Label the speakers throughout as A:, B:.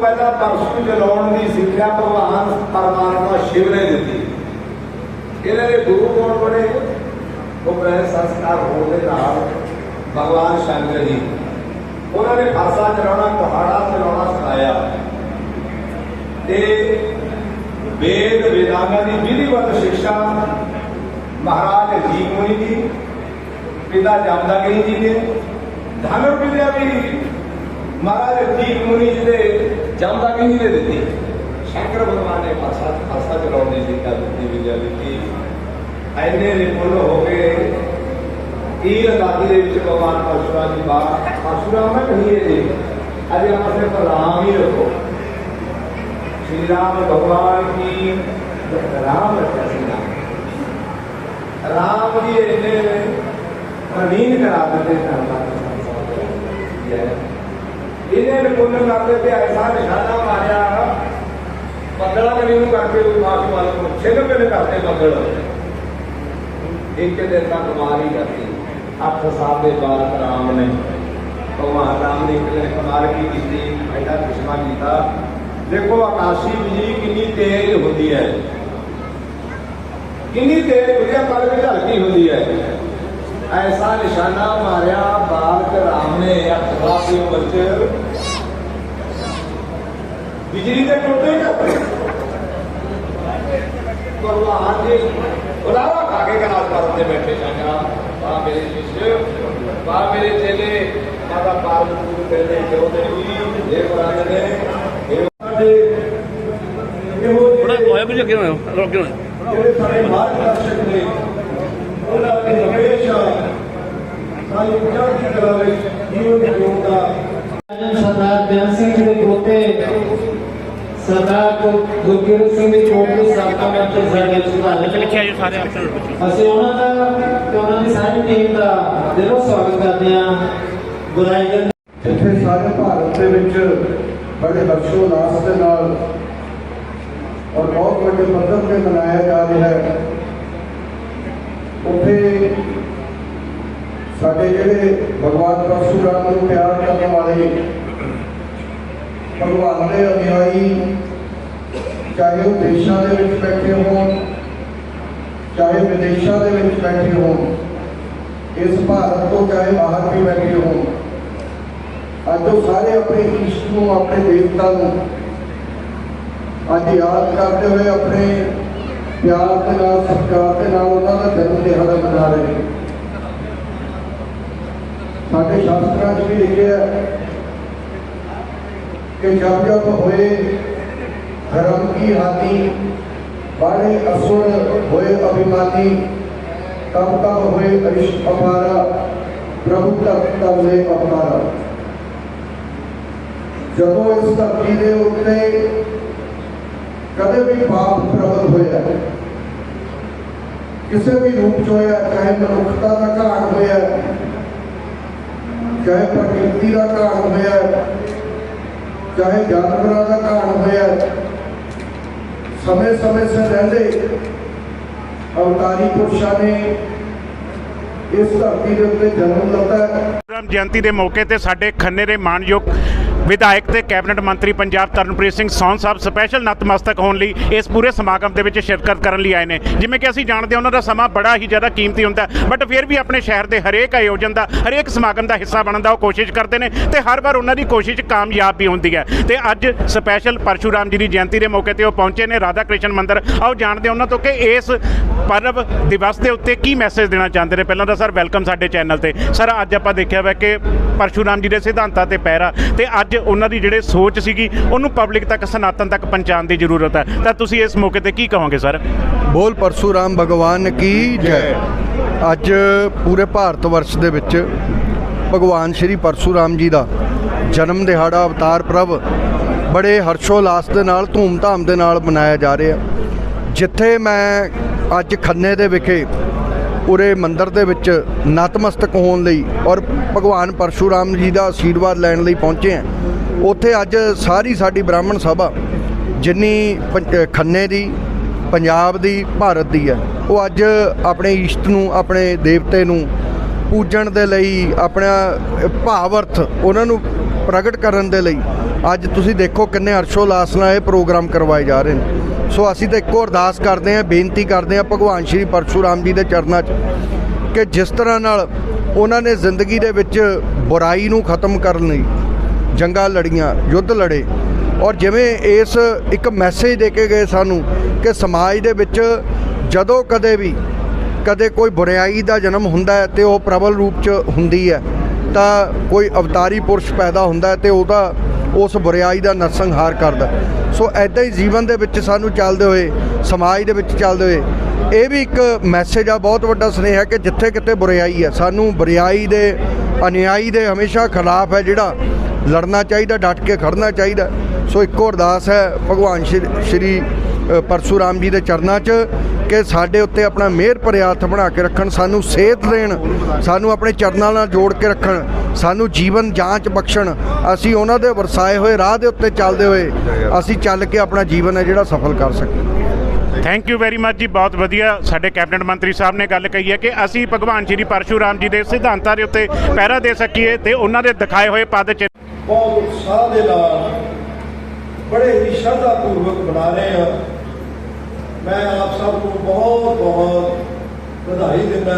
A: ਪਹਿਲਾਂ ਪਰਸ਼ੂ ਜਲਾਉਣ ਦੀ ਸਿੱਖਿਆ ਭਗਵਾਨ ਪਰਮਾਤਮਾ ਸ਼ਿਵ ਨੇ ਦਿੱਤੀ। ਇਹਨਾਂ ਦੇ ਗੁਰੂ ਕੌਣ ਬਣੇ? ਉਹ ਬ੍ਰਹਮ ਸੰਸਕਾਰ ਹੋਣ ਦੇ ਨਾਲ ਭਗਵਾਨ ਸ਼ੰਕਰ ਜੀ। ਉਹਨਾਂ ਨੇ ਫਾਸਾ ਚਲਾਉਣਾ ਪਹਾੜਾ ਚਲਾਉਣਾ ਸਿਖਾਇਆ। ਤੇ ਵੇਦ, ਵੇਦਾਂਗਾਂ ਦੀ ਵਿਧੀਵਤ ਸਿੱਖਿਆ ਮਹਾਰਾਜ ਜੀ ਮੁਨੀ ਜੀ, ਪਿਤਾ ਜਾਮਦਾਗਰੀ ਜੀ ਨੇ ਧਨੁਰ ਵਿਦਿਆ ਵੀ ਮਹਾਰਾਜ ਜੀ ਮੁਨੀ ਜੀ ਦੇ ਜਾਮਦਾਗਰੀ ਜੀ ਨੇ ਦਿੱਤੀ ਸ਼ੰਕਰ ਭਗਵਾਨ ਨੇ ਫਾਸਾ ਫਾਸਾ ਚਲਾਉਣ ਦੀ ਸਿੱਖਿਆ ਦਿੱਤੀ ਵਿਦਿਆ ਦਿੱਤੀ ਐਨੇ ਨਿਪੁੰਨ ਹੋ ਗਏ ਇਹ ਆਜ਼ਾਦੀ ਦੇ ਵਿੱਚ ਭਗਵਾਨ ਪਰਸ਼ੁਰਾਮ ਜੀ ਬਾਤ ਪਰਸ਼ੁਰਾਮ ਨਾ ਕਹੀਏ ਜੀ ਅਜੇ ਆਪਾਂ ਸਿਰਫ ਰਾਮ ਹੀ ਰੱਖੋ श्री राम भगवान की राम रखा श्री राम राम जी इतने प्रवीण करा देते इन्हें ਇਹਨੇ ਲਕੁੱਲ ਕਰਦੇ ਪਿਆਰੇ ਸਾਹਿਬ ਨਿਸ਼ਾਨਾ ਮਾਰਿਆ। ਪੱਗਲਾ ਕਰੀ ਨੂੰ ਕਰਕੇ ਉਹ ਮਾਸ ਵਾਲਾ ਨੂੰ ਛਿਲ ਪਿੰਨ ਕਰਦੇ ਪੱਗਲ ਇੱਕ ਦਿਨ ਤੱਕ ਮਾਰੀ ਕਰਦੀ ਅੱਠ ਸਾਲ ਦੇ ਬਾਅਦ ਰਾਮ ਨੇ। ਭਗਵਾਨ ਰਾਮ ਨੇ ਇੱਕ ਦਿਨ ਕਮਾਲ ਕੀ ਕੀਤੀ। ਐਡਾ ਕਿਸਮਾ ਕੀਤਾ। ਦੇਖੋ ਆਕਾਸ਼ੀ ਬਿਜਲੀ ਕਿੰਨੀ ਤੇਜ਼ ਹੁੰਦੀ ਹੈ। ਕਿੰਨੀ ਤੇਜ਼ ਹੁੰਦੀ ਹੈ ਪਰ ਵੀ ਹਲਕੀ ਹੁੰਦੀ ਹੈ। ਐਸਾ ਨਿਸ਼ਾਨਾ ਮਾਰਿਆ ਬਾਲਕ ਰਾਮ ਨੇ ਅੱਠ ਦੀ ਉਮਰ ਚ ਬਿਜਲੀ ਦੇ ਟੋਟੇ ਨਾ ਭਗਵਾਨ ਜੀ ਬੁਲਾਵਾ ਖਾ ਕੇ ਕਨਾਲ ਪਰ ਤੇ ਬੈਠੇ ਸੰਗਾ ਆ ਮੇਰੇ ਸ਼ਿਸ਼ ਆ ਮੇਰੇ ਚੇਲੇ ਮਾਤਾ ਪਾਰਵਤੀ ਦੇ ਦੇ ਜੋ ਦੇਵੀ ਇਹ ਬਰਾਦਰ ਨੇ ਇਹ ਸਾਡੇ
B: ਹੋਇਆ ਰੋਕ ਕਿਉਂ ਹੋਇਆ
A: ਜਿਹੜੇ ਸਾਡੇ ਮਾਰਗਦਰਸ਼ਕ ਨੇ ਉਹਨਾਂ ਦੇ ਹਮੇਸ਼ਾ ਸਾਰੀ ਚੜ੍ਹਦੀ ਕਲਾ ਵਿੱਚ ਜੀਵਨ ਜਿਉਣ ਦਾ
C: ਸਰਦਾਰ ਬਿਆਨ ਸਿੰਘ ਜੀ ਦੇ ਪੋਤੇ ਸਰਦਾਰ ਗੁਰਕਿਰਤ ਸਿੰਘ ਦੀ ਚੋਣ ਦੀ ਸਾਬਕਾ ਮੰਤਰੀ ਸਾਡੇ ਸੁਧਾਰ
B: ਲਿਖਿਆ ਜੀ ਸਾਰੇ ਆਪਸ਼ਨ ਵਿੱਚ।
C: ਅਸੀਂ ਉਹਨਾਂ ਦਾ ਤੇ ਉਹਨਾਂ ਦੀ ਸਾਰੀ ਟੀਮ ਦਾ ਦਿਲੋਂ ਸਵਾਗਤ ਕਰਦੇ ਹਾਂ। ਗੁਰਾਈ ਦੇ
D: ਇੱਥੇ ਸਾਰੇ ਭਾਰਤ ਦੇ ਵਿੱਚ ਬੜੇ ਹਰਸ਼ੋਲਾਸ ਦੇ ਨਾਲ ਔਰ ਬਹੁਤ ਵੱਡੇ ਪੱਧਰ ਤੇ ਮਨਾਇਆ ਜਾ ਰਿਹਾ ਹੈ ਉੱਥੇ ਸਾਡੇ ਜਿਹੜੇ ਭਗਵਾਨ ਪਰਸ਼ੁਰਾਮ ਨੂੰ ਪਿਆਰ ਕਰਨ ਵਾਲੇ ਭਗਵਾਨ ਦੇ ਅਨੁਯਾਈ ਚਾਹੇ ਉਹ ਦੇਸ਼ਾਂ ਦੇ ਵਿੱਚ ਬੈਠੇ ਹੋਣ ਚਾਹੇ ਵਿਦੇਸ਼ਾਂ ਦੇ ਵਿੱਚ ਬੈਠੇ ਹੋਣ ਇਸ ਭਾਰਤ ਤੋਂ ਚਾਹੇ ਬਾਹਰ ਵੀ ਬੈਠੇ ਹੋਣ ਅੱਜ ਉਹ ਸਾਰੇ ਆਪਣੇ ਇਸ਼ਟ ਨੂੰ ਆਪਣੇ ਦੇਵਤਾ ਨੂੰ ਅੱਜ ਯਾਦ ਕਰਦੇ ਹੋਏ ਆਪਣੇ ਪਿਆਰ ਦੇ ਨਾਲ ਸਤਿਕਾਰ ਦੇ ਨਾਲ ਉਹਨਾਂ ਦਾ ਜਨਮ ਦਿਹਾੜਾ ਮਨਾ ਰਹੇ ਨੇ ਸਾਡੇ ਸ਼ਾਸਤਰਾਂ 'ਚ ਵੀ ਲਿਖਿਆ ਹੈ ਕਿ ਜਬ ਜਬ ਹੋਏ ਧਰਮ ਕੀ ਹਾਨੀ ਬਾੜੇ ਅਸੁਰ ਹੋਏ ਅਭਿਮਾਨੀ, ਤਬ ਤਬ ਹੋਏ ਅਰਿਸ਼ਟ ਅਪਾਰਾ, ਪ੍ਰਭੂ ਤਬ ਤਬ ਹੋਏ ਅਪਾਰਾ। ਜਦੋਂ ਇਸ ਧਰਤੀ ਦੇ ਉੱਤੇ ਕਦੇ ਵੀ ਪਾਪ ਪ੍ਰਗਟ ਹੋਇਆ ਕਿਸੇ ਵੀ ਰੂਪ ਚ ਹੋਇਆ ਚਾਹੇ ਮਨੁੱਖਤਾ ਦਾ ਘਾਣ ਹੋਇਆ ਚਾਹੇ ਪ੍ਰਕਿਰਤੀ ਦਾ ਘਾਣ ਹੋਇਆ ਚਾਹੇ ਜਾਨਵਰਾਂ ਦਾ ਘਾਣ ਹੋਇਆ ਸਮੇਂ ਸਮੇਂ ਸੇ ਰਹਿੰਦੇ ਅਵਤਾਰੀ ਪੁਰਸ਼ਾਂ ਨੇ ਇਸ ਧਰਤੀ ਦੇ ਉੱਤੇ ਜਨਮ ਲਿੱਤਾ ਹੈ।
E: ਰਾਮ ਜਯੰਤੀ ਦੇ ਮੌਕੇ ਤੇ ਸਾਡੇ ਖੰਨੇ ਦੇ ਮਾਨਯੋਗ ਵਿਧਾਇਕ ਤੇ ਕੈਬਨਿਟ ਮੰਤਰੀ ਪੰਜਾਬ ਤਰਨਪ੍ਰੀਤ ਸਿੰਘ ਸੌਨ ਸਾਹਿਬ ਸਪੈਸ਼ਲ ਨਤਮਸਤਕ ਹੋਣ ਲਈ ਇਸ ਪੂਰੇ ਸਮਾਗਮ ਦੇ ਵਿੱਚ ਸ਼ਿਰਕਤ ਕਰਨ ਲਈ ਆਏ ਨੇ। ਜਿਵੇਂ ਕਿ ਅਸੀਂ ਜਾਣਦੇ ਹਾਂ, ਉਹਨਾਂ ਦਾ ਸਮਾਂ ਬੜਾ ਹੀ ਜ਼ਿਆਦਾ ਕੀਮਤੀ ਹੁੰਦਾ ਬਟ ਫਿਰ ਵੀ ਆਪਣੇ ਸ਼ਹਿਰ ਦੇ ਹਰੇਕ ਆਯੋਜਨ ਦਾ, ਹਰੇਕ ਸਮਾਗਮ ਦਾ ਹਿੱਸਾ ਬਣਨ ਦਾ ਉਹ ਕੋਸ਼ਿਸ਼ ਕਰਦੇ ਨੇ ਤੇ ਹਰ ਵਾਰ ਉਹਨਾਂ ਦੀ ਕੋਸ਼ਿਸ਼ ਕਾਮਯਾਬ ਵੀ ਹੁੰਦੀ ਹੈ। ਤੇ ਅੱਜ ਸਪੈਸ਼ਲ ਪਰਸ਼ੂਰਾਮ ਜੀ ਦੀ ਜਯੰਤੀ ਦੇ ਮੌਕੇ ਤੇ ਉਹ ਪਹੁੰਚੇ ਨੇ ਰਾਧਾ ਕ੍ਰਿਸ਼ਨ ਮੰਦਿਰ। ਆਓ ਜਾਣਦੇ ਉਹਨਾਂ ਤੋਂ ਕਿ ਇਸ ਪਰਬ ਦਿਵਸ ਦੇ ਉੱਤੇ ਕੀ ਮੈਸੇਜ ਦੇਣਾ ਚਾਹੁੰਦੇ ਨੇ। ਪਹਿਲਾਂ ਤਾਂ ਸਰ ਵੈਲਕਮ ਸਾਡੇ ਚੈਨਲ ਤੇ। ਸਰ, ਅੱਜ ਆਪਾਂ ਦੇਖਿਆ ਵਾ ਕਿ ਪਰਸ਼ੂਰਾਮ ਜੀ ਦੇ ਸਿਧਾਂਤਾਂ ਤੇ ਪੈਰਾ ਤੇ ਅੱਜ ਉਹਨਾਂ ਦੀ ਜਿਹੜੇ ਸੋਚ ਸੀਗੀ, ਉਹਨੂੰ ਪਬਲਿਕ ਤੱਕ, ਸਨਾਤਨ ਤੱਕ ਪਹੁੰਚਾਉਣ ਦੀ ਜ਼ਰੂਰਤ ਹੈ। ਤਾਂ ਤੁਸੀਂ ਇਸ ਮੌਕੇ ਤੇ ਕੀ ਕਹੋਗੇ, ਸਰ?
D: ਬੋਲ ਪਰਸ਼ੂਰਾਮ ਭਗਵਾਨ ਕੀ ਜੈ? ਅੱਜ ਪੂਰੇ ਭਾਰਤ ਵਰਸ਼ ਦੇ ਵਿੱਚ ਭਗਵਾਨ ਸ਼੍ਰੀ ਪਰਸ਼ੂਰਾਮ ਜੀ ਦਾ ਜਨਮ ਦਿਹਾੜਾ ਅਵਤਾਰ ਪ੍ਰਭ ਬੜੇ ਹਰਸ਼ੋਲਾਸ ਦੇ ਨਾਲ, ਧੂਮ-ਧਾਮ ਦੇ ਨਾਲ ਮਨਾਇਆ ਜਾ ਰਿਹਾ। ਜਿੱਥੇ ਮੈਂ ਅੱਜ ਖੰਨੇ ਦੇ ਵਿਖੇ ਉਰੇ ਮੰਦਿਰ ਦੇ ਵਿੱਚ ਨਤਮਸਤਕ ਹੋਣ ਲਈ ਔਰ ਭਗਵਾਨ ਪਰਸ਼ੂਰਾਮ ਜੀ ਦਾ ਆਸ਼ੀਰਵਾਦ ਲੈਣ ਲਈ ਪਹੁੰਚੇ ਹਾਂ। ਉੱਥੇ ਅੱਜ ਸਾਰੀ ਸਾਡੀ ਬ੍ਰਾਹਮਣ ਸਭਾ, ਜਿੰਨੀ ਪੰ- ਖੰਨੇ ਦੀ, ਪੰਜਾਬ ਦੀ, ਭਾਰਤ ਦੀ ਹੈ, ਉਹ ਅੱਜ ਆਪਣੇ ਇਸ਼ਟ ਨੂੰ, ਆਪਣੇ ਦੇਵਤੇ ਨੂੰ ਪੂਜਣ ਦੇ ਲਈ, ਆਪਣਾ ਭਾਵ ਅਰਥ ਉਹਨਾਂ ਨੂੰ ਪ੍ਰਗਟ ਕਰਨ ਦੇ ਲਈ ਅੱਜ ਤੁਸੀਂ ਦੇਖੋ ਕਿੰਨੇ ਹਰਸ਼ੋਲਾਸ ਨਾਲ ਇਹ ਪ੍ਰੋਗਰਾਮ ਕਰਵਾਏ ਜਾ ਰਹੇ ਨੇ। ਸੋ ਅਸੀਂ ਤਾਂ ਇੱਕੋ ਅਰਦਾਸ ਕਰਦੇ ਹਾਂ, ਬੇਨਤੀ ਕਰਦੇ ਹਾਂ ਭਗਵਾਨ ਸ਼੍ਰੀ ਪਰਸ਼ੂਰਾਮ ਜੀ ਦੇ ਚਰਨਾਂ 'ਚ ਕਿ ਜਿਸ ਤਰ੍ਹਾਂ ਨਾਲ ਉਹਨਾਂ ਨੇ ਜ਼ਿੰਦਗੀ ਦੇ ਵਿੱਚ ਬੁਰਾਈ ਨੂੰ ਖਤਮ ਕਰਨ ਲਈ ਜੰਗਾਂ ਲੜੀਆਂ, ਯੁੱਧ ਲੜੇ ਔਰ ਜਿਵੇਂ ਇਸ ਇੱਕ ਮੈਸੇਜ ਦੇ ਕੇ ਗਏ ਸਾਨੂੰ ਕਿ ਸਮਾਜ ਦੇ ਵਿੱਚ ਜਦੋਂ ਕਦੇ ਵੀ ਕਦੇ ਕੋਈ ਬੁਰਾਈ ਦਾ ਜਨਮ ਹੁੰਦਾ ਹੈ ਤੇ ਉਹ ਪ੍ਰਬਲ ਰੂਪ 'ਚ ਹੁੰਦੀ ਹੈ ਤਾਂ ਕੋਈ ਅਵਤਾਰੀ ਪੁਰਸ਼ ਪੈਦਾ ਹੁੰਦਾ ਹੈ ਤੇ ਉਹਦਾ ਉਸ ਬੁਰਾਈ ਦਾ ਨਰਸੰਹਾਰ ਕਰਦਾ। ਸੋ ਐਦਾਂ ਹੀ ਜੀਵਨ ਦੇ ਵਿੱਚ ਸਾਨੂੰ ਚੱਲਦੇ ਹੋਏ, ਸਮਾਜ ਦੇ ਵਿੱਚ ਚੱਲਦੇ ਹੋਏ, ਇਹ ਵੀ ਇੱਕ ਮੈਸੇਜ ਆ, ਬਹੁਤ ਵੱਡਾ ਸੁਨੇਹਾ ਕਿ ਜਿੱਥੇ ਕਿਤੇ ਬੁਰਾਈ ਹੈ ਸਾਨੂੰ ਬੁਰਾਈ ਦੇ, ਅਨਿਆਈ ਦੇ ਹਮੇਸ਼ਾ ਖਿਲਾਫ ਹੈ ਜਿਹੜਾ ਲੜਨਾ ਚਾਹੀਦਾ, ਡਟ ਕੇ ਖੜਨਾ ਚਾਹੀਦਾ। ਸੋ ਇੱਕੋ ਅਰਦਾਸ ਹੈ, ਭਗਵਾਨ ਸ਼੍ਰੀ- ਸ਼੍ਰੀ ਪਰਸ਼ੂਰਾਮ ਜੀ ਦੇ ਚਰਨਾਂ 'ਚ ਕਿ ਸਾਡੇ ਉੱਤੇ ਆਪਣਾ ਮਿਹਰ ਭਰਿਆ ਹੱਥ ਬਣਾ ਕੇ ਰੱਖਣ ਸਾਨੂੰ ਸੇਧ ਦੇਣ ਸਾਨੂੰ ਆਪਣੇ ਚਰਨਾਂ ਨਾਲ ਜੋੜ ਕੇ ਰੱਖਣ ਸਾਨੂੰ ਜੀਵਨ ਜਾਂਚ ਬਖਸ਼ਣ। ਅਸੀਂ ਉਹਨਾਂ ਦੇ ਵਰਸਾਏ ਹੋਏ ਰਾਹ ਦੇ ਉੱਤੇ ਚੱਲਦੇ ਹੋਏ ਅਸੀਂ ਚੱਲ ਕੇ ਆਪਣਾ ਜੀਵਨ ਹੈ ਜਿਹੜਾ ਸਫਲ ਕਰ ਸਕੀਏ।
E: ਥੈਂਕ ਯੂ ਵੈਰੀ ਮਚ ਜੀ ਬਹੁਤ ਵਧੀਆ। ਸਾਡੇ ਕੈਬਨਿਟ ਮੰਤਰੀ ਸਾਹਿਬ ਨੇ ਗੱਲ ਕਹੀ ਹੈ ਕਿ ਅਸੀਂ ਭਗਵਾਨ ਸ਼੍ਰੀ ਪਰਸ਼ੂਰਾਮ ਜੀ ਦੇ ਸਿਧਾਂਤਾਂ ਦੇ ਉੱਤੇ ਪਹਿਰਾ ਦੇ ਸਕੀਏ ਤੇ ਉਹਨਾਂ ਦੇ ਦਿਖਾਏ ਹੋਏ ਪਦ ਚ
F: ਬਹੁਤ ਉਤਸ਼ਾਹ ਦੇ ਨਾਲ ਬੜੇ ਹੀ ਸ਼ਰਧਾ ਪੂਰਵਕ ਬਣਾ ਰਹੇ ਹਾਂ। ਮੈਂ ਆਪ ਸਭ ਨੂੰ ਬਹੁਤ ਬਹੁਤ ਵਧਾਈ ਦਿੰਦਾ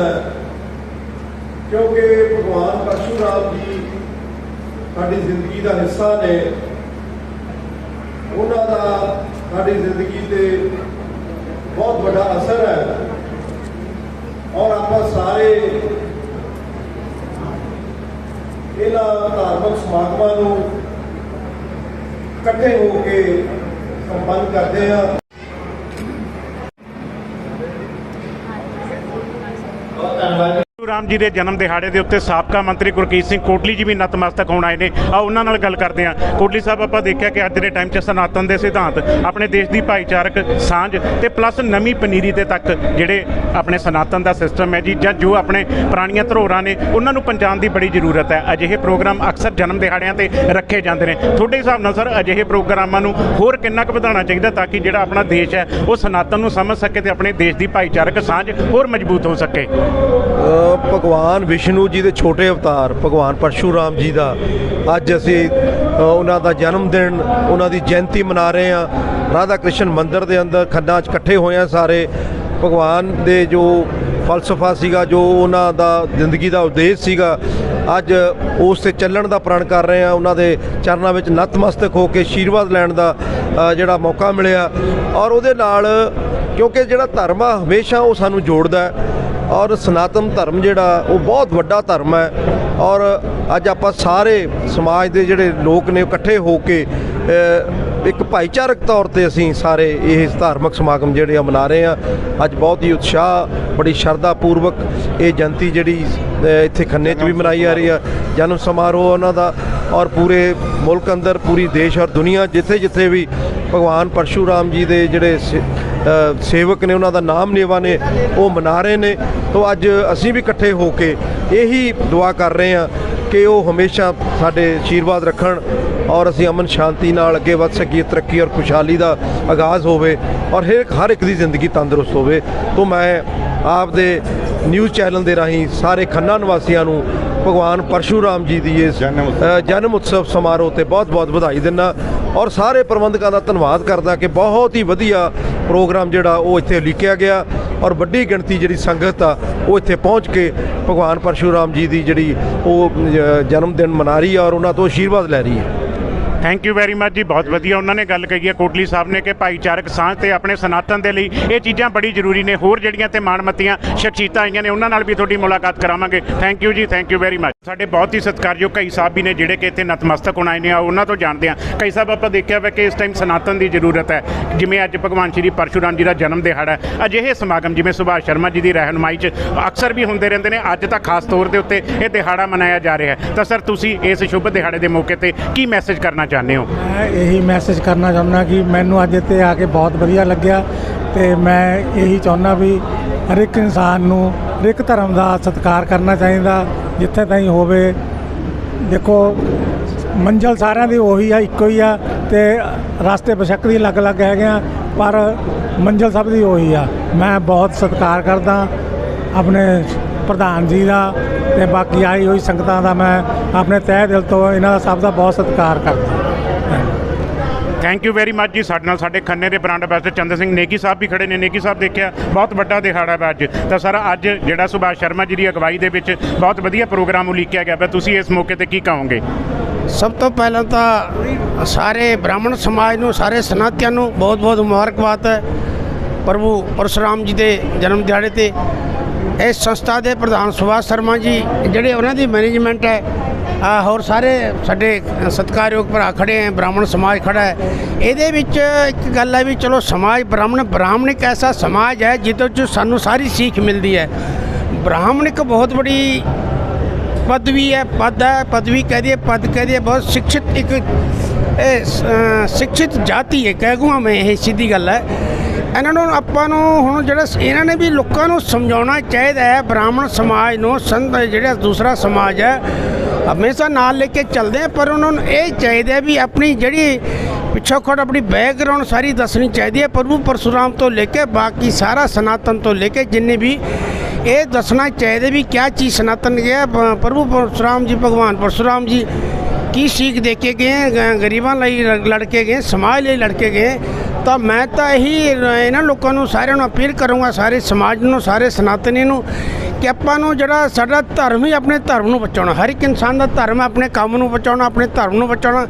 F: ਕਿਉਂਕਿ ਭਗਵਾਨ ਪਰਸ਼ੂਰਾਮ ਜੀ ਸਾਡੀ ਜ਼ਿੰਦਗੀ ਦਾ ਹਿੱਸਾ ਨੇ। ਉਹਨਾਂ ਦਾ ਸਾਡੀ ਜ਼ਿੰਦਗੀ ਤੇ ਬਹੁਤ ਵੱਡਾ ਅਸਰ ਹੈ। ਔਰ ਆਪਾਂ ਸਾਰੇ ਇਹਨਾਂ ਧਾਰਮਿਕ ਸਮਾਗਮਾਂ ਨੂੰ ਇਕੱਠੇ ਹੋ ਕੇ ਸੰਪੰਨ ਕਰਦੇ ਹਾਂ
C: ਬਹੁਤ ਧੰਨਵਾਦ
E: ਰਾਮ ਜੀ ਦੇ ਜਨਮ ਦਿਹਾੜੇ ਦੇ ਉੱਤੇ ਸਾਬਕਾ ਮੰਤਰੀ ਗੁਰਕੀਤ ਸਿੰਘ ਕੋਟਲੀ ਜੀ ਵੀ ਨਤਮਸਤਕ ਹੋਣ ਆਏ ਨੇ। ਆ ਉਹਨਾਂ ਨਾਲ ਗੱਲ ਕਰਦੇ ਹਾਂ। ਕੋਟਲੀ ਸਾਹਿਬ, ਆਪਾਂ ਦੇਖਿਆ ਕਿ ਅੱਜ ਦੇ ਟਾਈਮ 'ਚ ਸਨਾਤਨ ਦੇ ਸਿਧਾਂਤ, ਆਪਣੇ ਦੇਸ਼ ਦੀ ਭਾਈਚਾਰਕ ਸਾਂਝ ਤੇ ਪਲੱਸ ਨਵੀਂ ਪਨੀਰੀ ਦੇ ਤੱਕ ਜਿਹੜੇ ਆਪਣੇ ਸਨਾਤਨ ਦਾ ਸਿਸਟਮ ਹੈ ਜੀ, ਜਾਂ ਜੋ ਆਪਣੇ ਪੁਰਾਣੀਆਂ ਧਰੋਹਰਾਂ ਨੇ, ਉਹਨਾਂ ਨੂੰ ਪਛਾਣ ਦੀ ਬੜੀ ਜ਼ਰੂਰਤ ਹੈ। ਅਜਿਹੇ ਪ੍ਰੋਗਰਾਮ ਅਕਸਰ ਜਨਮ ਦਿਹਾੜਿਆਂ ਤੇ ਰੱਖੇ ਜਾਂਦੇ ਨੇ। ਤੁਹਾਡੇ ਹਿਸਾਬ ਨਾਲ ਸਰ ਅਜਿਹੇ ਪ੍ਰੋਗਰਾਮਾਂ ਨੂੰ ਹੋਰ ਕਿੰਨਾ ਕੁ ਵਧਾਉਣਾ ਚਾਹੀਦਾ ਤਾਂ ਕਿ ਜਿਹੜਾ ਆਪਣਾ ਦੇਸ਼ ਹੈ, ਉਹ ਸਨਾਤਨ ਨੂੰ ਸਮਝ ਸਕੇ ਤੇ ਆਪਣੇ ਦੇਸ਼ ਦੀ ਭਾਈਚਾਰਕ ਸਾਂਝ ਹੋਰ ਮਜ਼ਬੂਤ ਹੋ ਸਕੇ?
F: ਭਗਵਾਨ ਵਿਸ਼ਨੂੰ ਜੀ ਦੇ ਛੋਟੇ ਅਵਤਾਰ, ਭਗਵਾਨ ਪਰਸ਼ੂਰਾਮ ਜੀ ਦਾ। ਅੱਜ ਅਸੀਂ ਉਹਨਾਂ ਦਾ ਜਨਮ ਦਿਨ, ਉਹਨਾਂ ਦੀ ਜਯੰਤੀ ਮਨਾ ਰਹੇ ਹਾਂ। ਰਾਧਾ ਕ੍ਰਿਸ਼ਨ ਮੰਦਿਰ ਦੇ ਅੰਦਰ ਖੰਨਾ 'ਚ ਇਕੱਠੇ ਹੋਏ ਹਾਂ ਸਾਰੇ। ਭਗਵਾਨ ਦੇ ਜੋ ਫਲਸਫਾ ਸੀਗਾ, ਜੋ ਉਹਨਾਂ ਦਾ ਜ਼ਿੰਦਗੀ ਦਾ ਉਦੇਸ਼ ਸੀਗਾ, ਅੱਜ ਉਸ ਤੇ ਚੱਲਣ ਦਾ ਪ੍ਰਣ ਕਰ ਰਹੇ ਹਾਂ। ਉਹਨਾਂ ਦੇ ਚਰਨਾਂ ਵਿੱਚ ਨਤਮਸਤਕ ਹੋ ਕੇ ਆਸ਼ੀਰਵਾਦ ਲੈਣ ਦਾ ਜਿਹੜਾ ਮੌਕਾ ਮਿਲਿਆ। ਔਰ ਉਹਦੇ ਨਾਲ, ਕਿਉਂਕਿ ਜਿਹੜਾ ਧਰਮ ਆ, ਹਮੇਸ਼ਾ ਉਹ ਸਾਨੂੰ ਜੋੜਦਾ ਹੈ। ਔਰ ਸਨਾਤਨ ਧਰਮ ਜਿਹੜਾ, ਉਹ ਬਹੁਤ ਵੱਡਾ ਧਰਮ ਹੈ। ਔਰ ਅੱਜ ਆਪਾਂ ਸਾਰੇ ਸਮਾਜ ਦੇ ਜਿਹੜੇ ਲੋਕ ਨੇ ਇਕੱਠੇ ਹੋ ਕੇ ਇੱਕ ਭਾਈਚਾਰਕ ਤੌਰ ਤੇ ਅਸੀਂ ਸਾਰੇ ਇਹ ਧਾਰਮਿਕ ਸਮਾਗਮ ਜਿਹੜੇ ਆ ਮਨਾ ਰਹੇ ਆ ਅੱਜ ਬਹੁਤ ਹੀ ਉਤਸ਼ਾਹ, ਬੜੀ ਸ਼ਰਧਾ ਪੂਰਵਕ ਇਹ ਜਯੰਤੀ ਜਿਹੜੀ ਇੱਥੇ ਖੰਨੇ 'ਚ ਵੀ ਮਨਾਈ ਜਾ ਰਹੀ ਆ। ਜਨਮ ਸਮਾਰੋਹ ਉਹਨਾਂ ਦਾ ਔਰ ਪੂਰੇ ਮੁਲਕ ਅੰਦਰ, ਪੂਰੀ ਦੇਸ਼ ਔਰ ਦੁਨੀਆ ਜਿੱਥੇ ਜਿੱਥੇ ਵੀ ਭਗਵਾਨ ਪਰਸ਼ੂਰਾਮ ਜੀ ਦੇ ਜਿਹੜੇ ਸੇ- ਸੇਵਕ ਨੇ, ਉਹਨਾਂ ਦਾ ਨਾਮ ਨੇਵਾ ਨੇ, ਉਹ ਮਨਾ ਰਹੇ ਨੇ। ਤੋਂ ਅੱਜ ਅਸੀਂ ਵੀ ਇਕੱਠੇ ਹੋ ਕੇ ਇਹੀ ਦੁਆ ਕਰ ਰਹੇ ਹਾਂ ਕਿ ਉਹ ਹਮੇਸ਼ਾ ਸਾਡੇ ਆਸ਼ੀਰਵਾਦ ਰੱਖਣ। ਔਰ ਅਸੀਂ ਅਮਨ ਸ਼ਾਂਤੀ ਨਾਲ ਅੱਗੇ ਵੱਧ ਸਕੀਏ ਤਰੱਕੀ ਔਰ ਖੁਸ਼ਹਾਲੀ ਦਾ ਆਗਾਜ਼ ਹੋਵੇ ਔਰ ਹਰ ਹਰ ਇੱਕ ਦੀ ਜ਼ਿੰਦਗੀ ਤੰਦਰੁਸਤ ਹੋਵੇ। ਤੋਂ ਮੈਂ ਆਪ ਦੇ ਨਿਊਜ਼ ਚੈਨਲ ਦੇ ਰਾਹੀਂ ਸਾਰੇ ਖੰਨਾ ਨਿਵਾਸੀਆਂ ਨੂੰ ਭਗਵਾਨ ਪਰਸ਼ੂਰਾਮ ਜੀ ਦੀ ਇਸ ਜਨਮ ਉਤਸਵ। ਸਮਾਰੋਹ ਤੇ ਬਹੁਤ-ਬਹੁਤ ਵਧਾਈ ਦਿੰਦਾ ਔਰ ਸਾਰੇ ਪ੍ਰਬੰਧਕਾਂ ਦਾ ਧੰਨਵਾਦ ਕਰਦਾ ਕਿ ਬਹੁਤ ਹੀ ਵਧੀਆ ਪ੍ਰੋਗਰਾਮ ਜਿਹੜਾ ਉਹ ਇੱਥੇ ਲਿਖਿਆ ਗਿਆ ਔਰ ਵੱਡੀ ਗਿਣਤੀ ਜਿਹੜੀ ਸੰਗਤ ਆ ਉਹ ਇੱਥੇ ਪਹੁੰਚ ਕੇ ਭਗਵਾਨ ਪਰਸ਼ੂਰਾਮ ਜੀ ਦੀ ਜਿਹੜੀ ਉਹ ਜਨਮ ਦਿਨ ਮਨਾ ਰਹੀ ਆ ਔਰ ਉਹਨਾਂ ਤੋਂ ਆਸ਼ੀਰਵਾਦ ਲੈ ਰਹੀ ਹੈ।
E: ਥੈਂਕ ਯੂ ਵੈਰੀ ਮੱਚ ਜੀ, ਬਹੁਤ ਵਧੀਆ ਉਹਨਾਂ ਨੇ ਗੱਲ ਕਹੀ ਹੈ ਕੋਟਲੀ ਸਾਹਿਬ ਨੇ ਕਿ ਭਾਈਚਾਰਕ ਸਾਂਝ ਤੇ ਆਪਣੇ ਸਨਾਤਨ ਦੇ ਲਈ ਇਹ ਚੀਜ਼ਾਂ ਬੜੀ ਜ਼ਰੂਰੀ ਨੇ, ਹੋਰ ਜਿਹੜੀਆਂ ਤੇ ਮਾਣਮੱਤੀਆਂ ਸ਼ਖਸੀਅਤਾਂ ਆਈਆਂ ਨੇ, ਉਹਨਾਂ ਨਾਲ ਵੀ ਤੁਹਾਡੀ ਮੁਲਾਕਾਤ ਕਰਾਵਾਂਗੇ। Thank you ji thank you very much ਸਾਡੇ ਬਹੁਤ ਹੀ ਸਤਿਕਾਰਯੋਗ ਕਈ ਸਾਹਿਬ ਵੀ ਨੇ ਜਿਹੜੇ ਕਿ ਇੱਥੇ ਨਤਮਸਤਕ ਹੋਣ ਆਏ ਨੇ ਉਹਨਾਂ ਤੋਂ ਜਾਣਦੇ ਹਾਂ। ਕਈ ਸਾਹਿਬ ਆਪਾਂ ਦੇਖਿਆ ਵਾ ਕਿ ਇਸ ਟਾਈਮ ਸਨਾਤਨ ਦੀ ਜ਼ਰੂਰਤ ਹੈ। ਜਿਵੇਂ ਅੱਜ ਭਗਵਾਨ ਸ਼੍ਰੀ ਪਰਸ਼ੂਰਾਮ ਜੀ ਦਾ ਜਨਮ ਦਿਹਾੜਾ ਹੈ। ਅਜਿਹੇ ਸਮਾਗਮ ਜਿਵੇਂ ਸੁਭਾਸ਼ ਸ਼ਰਮਾ ਜੀ ਦੀ ਰਹਿਨੁਮਾਈ 'ਚ ਅਕਸਰ ਵੀ ਹੁੰਦੇ ਰਹਿੰਦੇ ਨੇ, ਅੱਜ ਤਾਂ ਖਾਸ ਤੌਰ ਦੇ ਉੱਤੇ ਇਹ ਦਿਹਾੜਾ ਮਨਾਇਆ ਜਾ ਰਿਹਾ ਹੈ। ਤਾਂ ਸਰ, ਤੁਸੀਂ ਇਸ ਸ਼ੁਭ ਦਿਹਾੜੇ ਦੇ ਮੌਕੇ ਤੇ ਕੀ ਮੈਸੇਜ ਕਰਨਾ ਚਾਹੁੰਦੇ ਹੋ?
G: ਮੈਂ ਇਹੀ ਮੈਸੇਜ ਕਰਨਾ ਚਾਹੁੰਦਾ ਕਿ ਮੈਨੂੰ ਅੱਜ ਇੱਥੇ ਆ ਕੇ ਬਹੁਤ ਵਧੀਆ ਲੱਗਿਆ ਤੇ ਮੈਂ ਇਹੀ ਚਾਹੁੰਦਾ ਵੀ ਹਰ ਇੱਕ ਇਨਸਾਨ ਨੂੰ, ਹਰ ਇੱਕ ਧਰਮ ਦਾ ਸਤਿਕਾਰ ਕਰਨਾ ਚਾਹੀਦਾ, ਜਿੱਥੇ ਤਾਈਂ ਹੋਵੇ। ਦੇਖੋ, ਮੰਜ਼ਲ ਸਾਰਿਆਂ ਦੀ ਉਹੀ ਆ, ਇੱਕੋ ਹੀ ਆ ਤੇ ਰਸਤੇ ਬਸ਼ੱਕਰੀ ਅਲੱਗ-ਅਲੱਗ ਹੈਗੇ ਆ, ਪਰ ਮੰਜ਼ਿਲ ਸਭ ਦੀ ਉਹੀ ਆ। ਮੈਂ ਬਹੁਤ ਸਤਿਕਾਰ ਕਰਦਾ ਆਪਣੇ ਪ੍ਰਧਾਨ ਜੀ ਦਾ ਤੇ ਬਾਕੀ ਆਈ ਹੋਈ ਸੰਗਤਾਂ ਦਾ ਮੈਂ ਆਪਣੇ ਤਹਿ ਦਿਲ ਤੋਂ ਇਹਨਾਂ ਦਾ ਸਭ ਦਾ ਬਹੁਤ ਸਤਿਕਾਰ ਕਰਦਾ।
E: ਥੈਂਕ ਯੂ ਵੈਰੀ ਮੱਚ ਜੀ, ਸਾਡੇ ਨਾਲ ਸਾਡੇ ਖੰਨੇ ਦੇ ਬ੍ਰਾਂਡ ਅੰਬੈਸਡਰ ਚੰਦਰ ਸਿੰਘ ਨੇਕੀ ਸਾਹਿਬ ਵੀ ਖੜੇ ਨੇ। ਨੇਕੀ ਸਾਹਿਬ ਦੇਖਿਆ, ਬਹੁਤ ਵੱਡਾ ਦਿਹਾੜਾ ਹੈ ਅੱਜ। ਤਾਂ ਸਰ ਅੱਜ ਜਿਹੜਾ ਸੁਭਾਸ਼ ਸ਼ਰਮਾ ਜੀ ਦੀ ਅਗਵਾਈ ਦੇ ਵਿੱਚ ਬਹੁਤ ਵਧੀਆ ਪ੍ਰੋਗਰਾਮ ਉਲੀਕਿਆ ਗਿਆ ਹੈ ਤੁਸੀਂ ਇਸ ਮੌਕੇ ਤੇ ਕੀ ਕਹੋਗੇ?
H: ਸਭ ਤੋਂ ਪਹਿਲਾਂ ਤਾਂ ਸਾਰੇ ਬ੍ਰਾਹਮਣ ਸਮਾਜ ਨੂੰ, ਸਾਰੇ ਸਨਾਤਿਆਂ ਨੂੰ ਬਹੁਤ ਬਹੁਤ ਮੁਬਾਰਕਬਾਦ ਹੈ। ਪ੍ਰਭੂ ਪਰਸ਼ੁਰਾਮ ਜੀ ਦੇ ਜਨਮ ਦਿਹਾੜੇ ਤੇ। ਇਸ ਸੰਸਥਾ ਦੇ ਪ੍ਰਧਾਨ ਸੁਭਾਸ਼ ਸ਼ਰਮਾ ਜੀ, ਜਿਹੜੇ ਉਹਨਾਂ ਦੀ ਮੈਨੇਜਮੈਂਟ ਹੈ ਹੋਰ ਸਾਰੇ ਸਾਡੇ ਸਤਿਕਾਰਯੋਗ ਭਰਾ ਖੜੇ ਹੈ ਬ੍ਰਾਹਮਣ ਸਮਾਜ ਖੜਾ ਹੈ। ਇਹਦੇ ਵਿੱਚ ਇੱਕ ਗੱਲ ਹੈ ਵੀ ਚਲੋ ਸਮਾਜ ਬ੍ਰਾਹਮਣ ਬ੍ਰਾਹਮਣਿਕ ਐਸਾ ਸਮਾਜ ਹੈ ਜਿਹਦੇ ਚ ਸਾਨੂੰ ਸਾਰੀ ਸਿੱਖ ਮਿਲਦੀ ਹੈ। ਬ੍ਰਾਹਮਣਿਕ ਬਹੁਤ ਬੜੀ ਪਦਵੀ ਹੈ, ਪਦ ਹੈ, ਪਦਵੀ ਕਹਿ ਦਈਏ, ਪਦ ਕਹਿ ਦਈਏ, ਬਹੁਤ ਸਿੱਖਿਤ ਇੱਕ, ਇਹ ਸਿੱਖਿਤ ਜਾਤੀ ਹੈ, ਕਹਿ ਕਹੂੰ ਮੈਂ ਇਹ ਸਿੱਧੀ ਗੱਲ ਹੈ। ਇਹਨਾਂ ਨੂੰ ਆਪਾਂ ਨੂੰ ਹੁਣ ਜਿਹੜਾ ਇਹਨਾਂ ਨੇ ਵੀ ਲੋਕਾਂ ਨੂੰ ਸਮਝਾਉਣਾ ਚਾਹੀਦਾ ਹੈ, ਬ੍ਰਾਹਮਣ ਸਮਾਜ ਨੂੰ, ਸੰਤ ਜਿਹੜਾ ਦੂਸਰਾ ਸਮਾਜ ਹੈ ਹਮੇਸ਼ਾ ਨਾਲ ਲੈ ਕੇ ਚੱਲਦੇ ਆ, ਪਰ ਉਹਨਾਂ ਨੂੰ ਇਹ ਚਾਹੀਦਾ ਵੀ ਆਪਣੀ ਜਿਹੜੀ ਪਿਛੋਕੜ ਆਪਣੀ ਬੈਕਗ੍ਰਾਉਂਡ ਸਾਰੀ ਦੱਸਣੀ ਚਾਹੀਦੀ ਹੈ। ਪ੍ਰਭੂ ਪਰਸ਼ੁਰਾਮ ਤੋਂ ਲੈ ਕੇ ਬਾਕੀ ਸਾਰਾ ਸਨਾਤਨ ਤੋਂ ਲੈ ਕੇ ਜਿੰਨੇ ਵੀ ਇਹ ਦੱਸਣਾ ਚਾਹੀਦਾ ਵੀ ਕਿਆ ਚੀਜ਼ ਸਨਾਤਨ ਗਿਆ ਪ੍ਰਭੂ ਪਰਸ਼ੁਰਾਮ ਜੀ, ਭਗਵਾਨ ਪਰਸ਼ੁਰਾਮ ਜੀ ਕੀ ਸੀਖ ਦੇ ਕੇ ਗਏ ਗਰੀਬਾਂ ਲਈ ਲ- ਲੜ ਕੇ ਗਏ, ਸਮਾਜ ਲਈ ਲੜਕੇ ਗਏ ਤਾਂ ਮੈਂ ਤਾਂ ਇਹੀ ਇਹਨਾਂ ਲੋਕਾਂ ਨੂੰ ਸਾਰਿਆਂ ਨੂੰ ਅਪੀਲ ਕਰੂੰਗਾ, ਸਾਰੇ ਸਮਾਜ ਨੂੰ, ਸਾਰੇ ਸਨਾਤਨੀ ਨੂੰ, ਕਿ ਆਪਾਂ ਨੂੰ ਜਿਹੜਾ ਸਾਡਾ ਧਰਮ ਹੀ ਆਪਣੇ ਧਰਮ ਨੂੰ ਬਚਾਉਣਾ, ਹਰ ਇੱਕ ਇਨਸਾਨ ਦਾ ਧਰਮ ਹੈ, ਆਪਣੇ ਕੰਮ ਨੂੰ ਬਚਾਉਣਾ, ਆਪਣੇ ਧਰਮ ਨੂੰ ਬਚਾਉਣਾ।